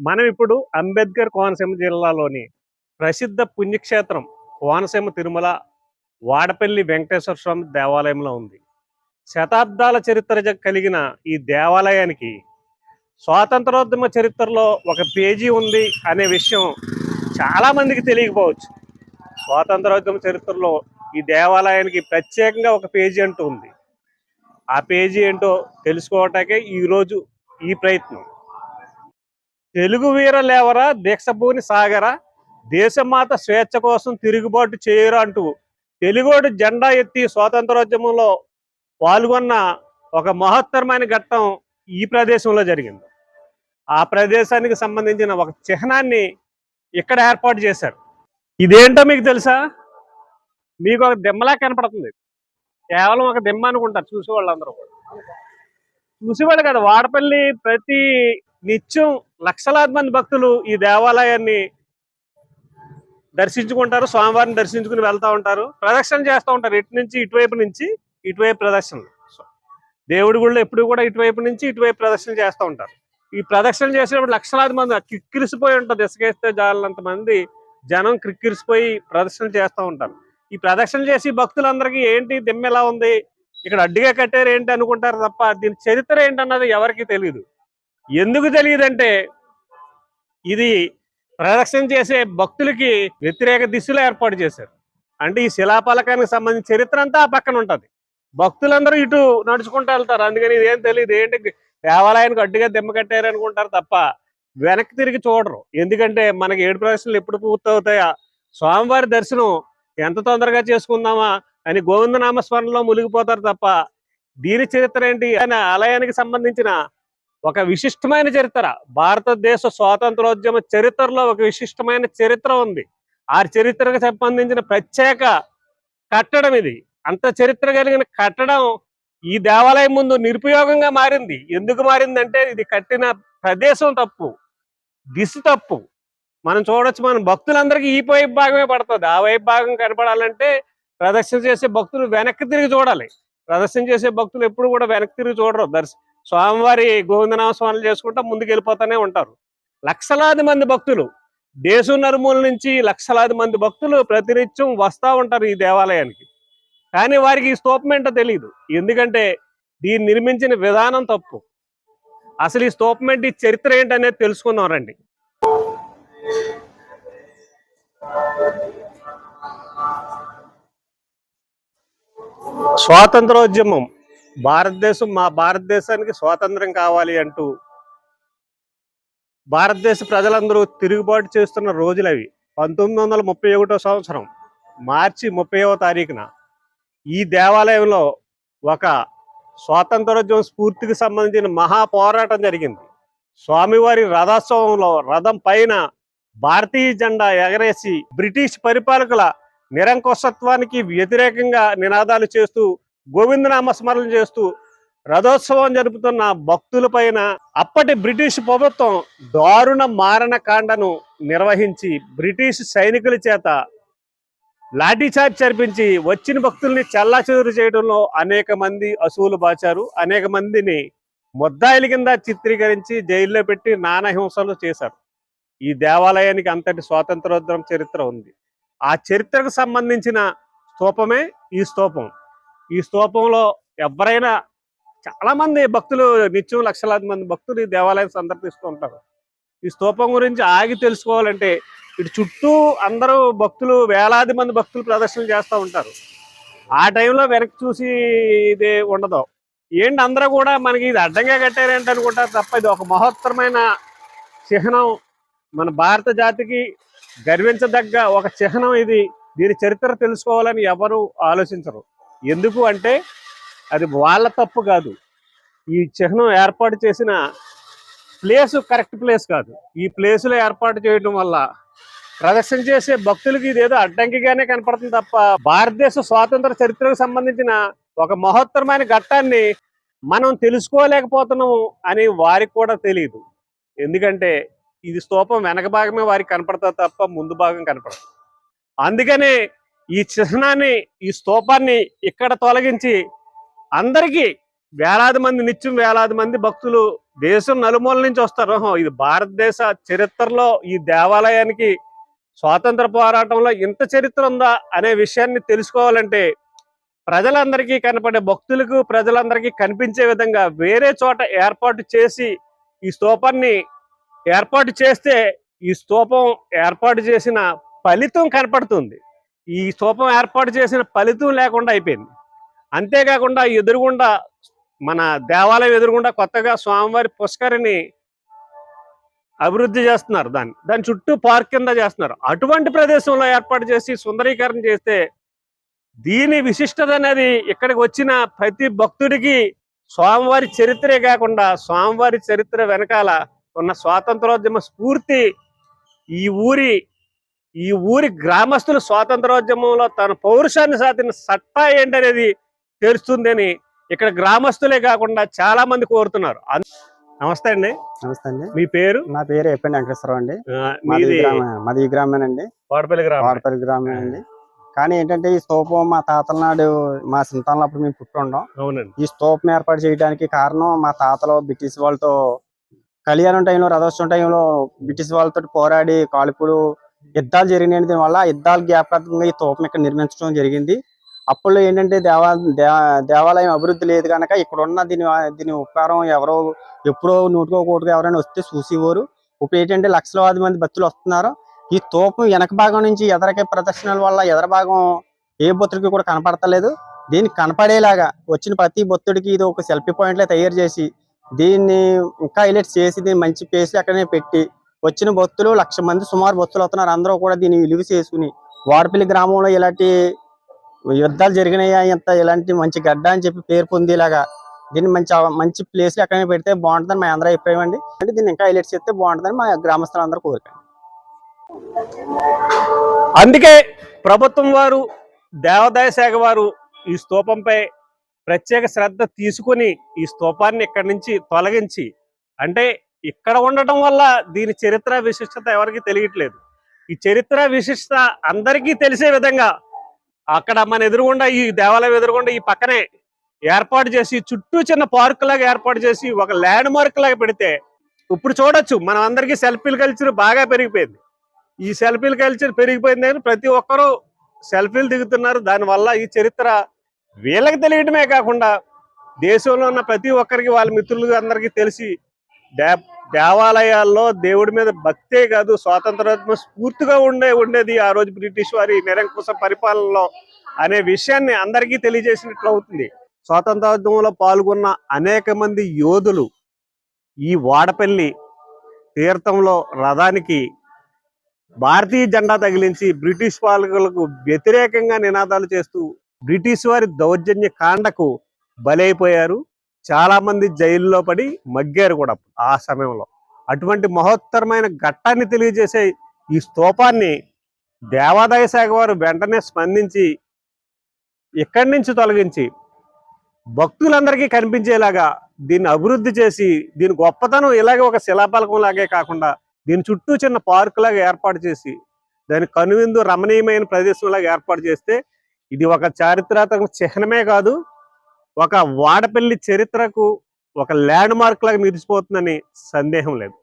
మనం ఇప్పుడు అంబేద్కర్ కోనసీమ జిల్లాలోని ప్రసిద్ధ పుణ్యక్షేత్రం కోనసీమ తిరుమల వాడపల్లి వెంకటేశ్వర స్వామి దేవాలయంలో ఉంది. శతాబ్దాల చరిత్ర కలిగిన ఈ దేవాలయానికి స్వాతంత్రోద్యమ చరిత్రలో ఒక పేజీ ఉంది అనే విషయం చాలా మందికి తెలియకపోవచ్చు. స్వాతంత్రోద్యమ చరిత్రలో ఈ దేవాలయానికి ప్రత్యేకంగా ఒక పేజీ అంటూ ఉంది. ఆ పేజీ ఏంటో తెలుసుకోవటాకే ఈరోజు ఈ ప్రయత్నం. తెలుగు వీర లేవరా దీక్షభూని సాగర దేశమాత స్వేచ్ఛ కోసం తిరుగుబాటు చేయరు అంటూ తెలుగోడు జెండా ఎత్తి స్వాతంత్రోద్యమంలో పాల్గొన్న ఒక మహత్తరమైన ఘట్టం ఈ ప్రదేశంలో జరిగింది. ఆ ప్రదేశానికి సంబంధించిన ఒక చిహ్నాన్ని ఇక్కడ ఏర్పాటు చేశారు. ఇదేంటో మీకు తెలుసా? మీకు ఒక దిమ్మలా కనపడుతుంది. కేవలం ఒక దిమ్మ అనుకుంటారు చూసేవాళ్ళు అందరూ కూడా. చూసేవాళ్ళు కదా వాడపల్లి ప్రతి నిత్యం లక్షలాది మంది భక్తులు ఈ దేవాలయాన్ని దర్శించుకుంటారు స్వామివారిని దర్శించుకుని వెళ్తా ఉంటారు ప్రదక్షిణ చేస్తూ ఉంటారు ఇటు నుంచి ఇటువైపు నుంచి ఇటువైపు ప్రదక్షిణలు. దేవుడి గుళ్ళు ఎప్పుడు కూడా ఇటువైపు నుంచి ఇటువైపు ప్రదక్షిణ చేస్తూ ఉంటారు. ఈ ప్రదక్షిణ చేసేటప్పుడు లక్షలాది మంది కిక్కిరిసిపోయి ఉంటుంది ఇసుకేస్తే జాలంత మంది జనం క్రిక్కిరిసిపోయి ప్రదక్షిణ చేస్తూ ఉంటారు. ఈ ప్రదక్షిణ చేసి భక్తులందరికీ ఏంటి దిమ్మెలా ఉంది ఇక్కడ అడ్డుగా కట్టారు ఏంటి అనుకుంటారు తప్ప దీని చరిత్ర ఏంటన్నది ఎవరికి తెలియదు ఎందుకు తెలియదంటే ఇది ప్రదక్షిణ చేసే భక్తులకి వ్యతిరేక దిశలో ఏర్పాటు చేశారు. అంటే ఈ శిలాపలకానికి సంబంధించిన చరిత్ర అంతా ఆ పక్కన ఉంటుంది. భక్తులందరూ ఇటు నడుచుకుంటూ వెళ్తారు. అందుకని ఇదేం తెలియదు. ఏంటి దేవాలయానికి అడ్డుగా దెమ్మ కట్టారు అనుకుంటారు తప్ప వెనక్కి తిరిగి చూడరు. ఎందుకంటే మనకి ఏడు ప్రదర్శనలు ఎప్పుడు పూర్తవుతాయా? స్వామివారి దర్శనం ఎంత తొందరగా చేసుకుందామా అని గోవిందనామ స్మరణలో మునిగిపోతారు తప్ప దీని చరిత్ర ఏంటి? అని ఆలయానికి సంబంధించిన ఒక విశిష్టమైన చరిత్ర. భారతదేశ స్వాతంత్రోద్యమ చరిత్రలో ఒక విశిష్టమైన చరిత్ర ఉంది. ఆ చరిత్రకు సంబంధించిన ప్రత్యేక కట్టడం ఇది. అంత చరిత్ర కలిగిన కట్టడం ఈ దేవాలయం ముందు నిరుపయోగంగా మారింది. ఎందుకు మారిందంటే ఇది కట్టిన ప్రదేశం తప్పు. దిశ తప్పు. మనం చూడొచ్చు మన భక్తులందరికీ ఈ వైపు భాగమే పడుతుంది. ఆ వైపు భాగం కనపడాలంటే ప్రదర్శన చేసే భక్తులు వెనక్కి తిరిగి చూడాలి. ప్రదర్శన చేసే భక్తులు ఎప్పుడు కూడా వెనక్కి తిరిగి చూడరు. దర్శ స్వామివారి గోవిందనామ స్మరణ చేసుకుంటా ముందుకు వెళ్ళిపోతూనే ఉంటారు. లక్షలాది మంది భక్తులు దేశం నరుమూల నుంచి లక్షలాది మంది భక్తులు ప్రతినిత్యం వస్తూ ఉంటారు ఈ దేవాలయానికి. కానీ వారికి ఈ స్తూపం ఏంటో తెలియదు ఎందుకంటే దీన్ని నిర్మించిన విధానం తప్పు. అసలు ఈ స్తూపం ఏంటి ఈ చరిత్ర ఏంటనేది అనేది తెలుసుకుందాం రండి. స్వాతంత్రోద్యమం భారతదేశం మా భారతదేశానికి స్వాతంత్రం కావాలి అంటూ భారతదేశ ప్రజలందరూ తిరుగుబాటు చేస్తున్న రోజులు అవి. పంతొమ్మిది వందల ముప్పై ఒకటో సంవత్సరం మార్చి ముప్పైవ తారీఖున ఈ దేవాలయంలో ఒక స్వాతంత్రోద్యమ స్ఫూర్తికి సంబంధించిన మహా పోరాటం జరిగింది. స్వామివారి రథోత్సవంలో రథం పైన భారతీయ జెండా ఎగరేసి బ్రిటిష్ పరిపాలకుల నిరంకుశత్వానికి వ్యతిరేకంగా నినాదాలు చేస్తూ గోవిందనామ స్మరణ చేస్తూ రథోత్సవం జరుపుతున్న భక్తుల పైన అప్పటి బ్రిటిష్ ప్రభుత్వం దారుణ మారణ కాండను నిర్వహించి బ్రిటిష్ సైనికుల చేత లాఠీచార్జ్ జరిపించి వచ్చిన భక్తుల్ని చల్లాచెదురు చేయడంలో అనేక మంది అసూలు బాచారు. అనేక మందిని ముద్దాయిల కింద చిత్రీకరించి జైల్లో పెట్టి నానా హింసలు చేశారు. ఈ దేవాలయానికి అంతటి స్వాతంత్రోద్యమ చరిత్ర ఉంది. ఆ చరిత్రకు సంబంధించిన స్తూపమే ఈ స్తూపం. ఈ స్తూపంలో ఎవరైనా చాలా మంది భక్తులు నిత్యం లక్షలాది మంది భక్తులు ఈ దేవాలయం సందర్శిస్తూ ఉంటారు. ఈ స్తూపం గురించి ఆగి తెలుసుకోవాలంటే ఇటు చుట్టూ అందరూ భక్తులు వేలాది మంది భక్తులు ప్రదర్శనలు చేస్తూ ఉంటారు. ఆ టైంలో వెనక్కి చూసి ఇది ఉండదు. ఏంటి అందరూ కూడా మనకి ఇది అడ్డంగా కట్టారేంటి అనుకుంటారు తప్ప ఇది ఒక మహోత్తరమైన చిహ్నం. మన భారత జాతికి గర్వించదగ్గ ఒక చిహ్నం ఇది. దీని చరిత్ర తెలుసుకోవాలని ఎవరు ఆలోచించరు. ఎందుకు అంటే అది వాళ్ళ తప్పు కాదు. ఈ చిహ్నం ఏర్పాటు చేసిన ప్లేస్ కరెక్ట్ ప్లేస్ కాదు. ఈ ప్లేసులో ఏర్పాటు చేయడం వల్ల ప్రదర్శన చేసే భక్తులకి ఇదేదో అడ్డంకిగానే కనపడుతుంది తప్ప భారతదేశ స్వాతంత్ర చరిత్రకు సంబంధించిన ఒక మహోత్తరమైన ఘట్టాన్ని మనం తెలుసుకోలేకపోతున్నాము అని వారికి కూడా తెలియదు. ఎందుకంటే ఇది స్తూపం వెనక భాగమే వారికి కనపడతా తప్ప ముందు భాగం కనపడదు. అందుకనే ఈ చిహ్నాన్ని ఈ స్తూపాన్ని ఇక్కడ తొలగించి అందరికీ వేలాది మంది నిత్యం వేలాది మంది భక్తులు దేశం నలుమూల నుంచి వస్తారు. ఇది భారతదేశ చరిత్రలో ఈ దేవాలయానికి స్వాతంత్ర పోరాటంలో ఇంత చరిత్ర ఉందా అనే విషయాన్ని తెలుసుకోవాలంటే ప్రజలందరికీ కనపడే భక్తులకు ప్రజలందరికీ కనిపించే విధంగా వేరే చోట ఏర్పాటు చేసి ఈ స్తూపాన్ని ఏర్పాటు చేస్తే ఈ స్తూపం ఏర్పాటు చేసిన ఫలితం కనపడుతుంది. ఈ స్థూపం ఏర్పాటు చేసిన ఫలితం లేకుండా అయిపోయింది. అంతేకాకుండా ఎదురుగుండా మన దేవాలయం ఎదురుగుండా కొత్తగా స్వామివారి పుష్కరిని అభివృద్ధి చేస్తున్నారు దాన్ని. దాని చుట్టూ పార్క్ కింద చేస్తున్నారు. అటువంటి ప్రదేశంలో ఏర్పాటు చేసి సుందరీకరణ చేస్తే దీని విశిష్టత అనేది ఇక్కడికి వచ్చిన ప్రతి భక్తుడికి స్వామివారి చరిత్రే కాకుండా స్వామివారి చరిత్ర వెనకాల ఉన్న స్వాతంత్రోద్యమ స్ఫూర్తి ఈ ఊరి ఈ ఊరి గ్రామస్తులు స్వాతంత్రోద్యమంలో తన పౌరుషాన్ని సాధిన సట్టా ఏంటనేది తెలుస్తుందని ఇక్కడ గ్రామస్తులే కాకుండా చాలా మంది కోరుతున్నారు. నమస్తే అండి. నమస్తే అండి. మీ పేరు? నా పేరు ఎప్పండి వెంకటేశ్వరరావు అండి. మాది గ్రామ ఈ గ్రామేనండి. వాడపల్లి గ్రామం వాడపల్లి గ్రామేనండి కానీ ఏంటంటే ఈ స్తూపం మా తాతల నాడు మా సింతాలలో అప్పుడు మేము పుట్టి ఉండం అవునండి. ఈ స్తూపం ఏర్పాటు చేయడానికి కారణం మా తాతలు బ్రిటిష్ వాళ్ళతో కళ్యాణం టైంలో రథోత్సవం టైంలో బ్రిటిష్ వాళ్ళతో పోరాడి కాల్పులు యుద్ధాలు జరిగినాయి దీని వల్ల యుద్ధాల జ్ఞాపకంగా ఈ తోపం ఇక్కడ నిర్మించడం జరిగింది. అప్పుల్లో ఏంటంటే దేవా దేవాలయం అభివృద్ధి లేదు కనుక ఇక్కడ ఉన్న దీని దీని ఉపకారం ఎవరో ఎప్పుడో నూటికో కోటికో ఎవరైనా వస్తే చూసేవారు. ఇప్పుడు ఏంటంటే లక్షలాది మంది భక్తులు వస్తున్నారు. ఈ తోపం వెనక భాగం నుంచి ఎదరకే ప్రదర్శనల వల్ల ఎదర భాగం ఏ భక్తుడికి కూడా కనపడతలేదు. దీన్ని కనపడేలాగా వచ్చిన ప్రతి భక్తుడికి ఇది ఒక సెల్ఫీ పాయింట్లే తయారు చేసి దీన్ని ఇంకా హైలైట్ చేసి దీన్ని మంచి ప్లేస్ అక్కడనే పెట్టి వచ్చిన భక్తులు లక్ష మంది సుమారు భక్తులు వస్తున్నారు అందరూ కూడా దీన్ని విలువ చేసుకుని వాడపల్లి గ్రామంలో ఇలాంటి యుద్ధాలు జరిగినాయా? ఇంత ఇలాంటి మంచి గడ్డ అని చెప్పి పేరు పొందేలాగా దీన్ని మంచి మంచి ప్లేస్ ఎక్కడైనా పెడితే బాగుంటుందని మా అందరూ అభిప్రాయం అండి. అంటే దీన్ని ఇంకా హైలైట్ చేస్తే బాగుంటుందని మా గ్రామస్తులందరూ కోరిక అందుకే ప్రభుత్వం వారు దేవాదాయ శాఖ వారు ఈ స్తూపంపై ప్రత్యేక శ్రద్ధ తీసుకుని ఈ స్తూపాన్ని ఇక్కడి నుంచి తొలగించి అంటే ఇక్కడ ఉండటం వల్ల దీని చరిత్ర విశిష్టత ఎవరికి తెలియట్లేదు. ఈ చరిత్ర విశిష్టత అందరికీ తెలిసే విధంగా అక్కడ మన ఎదురుగుండా ఈ దేవాలయం ఎదురుగుండా ఈ పక్కనే ఏర్పాటు చేసి చుట్టూ చిన్న పార్క్ లాగా ఏర్పాటు చేసి ఒక ల్యాండ్ మార్క్ లాగా పెడితే ఇప్పుడు చూడొచ్చు. మనం అందరికీ సెల్ఫీలు కల్చర్ బాగా పెరిగిపోయింది. ఈ సెల్ఫీలు కల్చర్ పెరిగిపోయింది అని ప్రతి ఒక్కరూ సెల్ఫీలు దిగుతున్నారు. దానివల్ల ఈ చరిత్ర వీళ్ళకి తెలియటమే కాకుండా దేశంలో ఉన్న ప్రతి ఒక్కరికి వాళ్ళ మిత్రులు అందరికీ తెలిసి దేవాలయాల్లో దేవుడి మీద భక్తే కాదు స్వాతంత్రోద్యమ స్ఫూర్తిగా ఉండే ఉండేది ఆ రోజు బ్రిటిష్ వారి నిరంకుశ పరిపాలనలో అనే విషయాన్ని అందరికీ తెలియజేసినట్లు అవుతుంది. స్వాతంత్రోద్యమంలో పాల్గొన్న అనేక మంది యోధులు ఈ వాడపల్లి తీర్థంలో రథానికి భారతీయ జెండా తగిలించి బ్రిటిష్ పాలకులకు వ్యతిరేకంగా నినాదాలు చేస్తూ బ్రిటిష్ వారి దౌర్జన్య కాండకు బలైపోయారు. చాలామంది జైల్లో పడి మగ్గారు కూడా ఆ సమయంలో. అటువంటి మహోత్తరమైన ఘట్టాన్ని తెలియజేసే ఈ స్తూపాన్ని దేవాదాయ శాఖ వారు వెంటనే స్పందించి ఇక్కడి నుంచి తొలగించి భక్తులందరికీ కనిపించేలాగా దీన్ని అభివృద్ధి చేసి దీని గొప్పతనం ఇలాగే ఒక శిలాపలకం లాగే కాకుండా దీని చుట్టూ చిన్న పార్కులాగా ఏర్పాటు చేసి దాని కనువిందు రమణీయమైన ప్రదేశం లాగా ఏర్పాటు చేస్తే ఇది ఒక చారిత్రాత్మక చిహ్నమే కాదు. ఒక వాడపల్లి చరిత్రకు ఒక ల్యాండ్ మార్క్ లాగా నిలిచిపోతుందని సందేహం లేదు.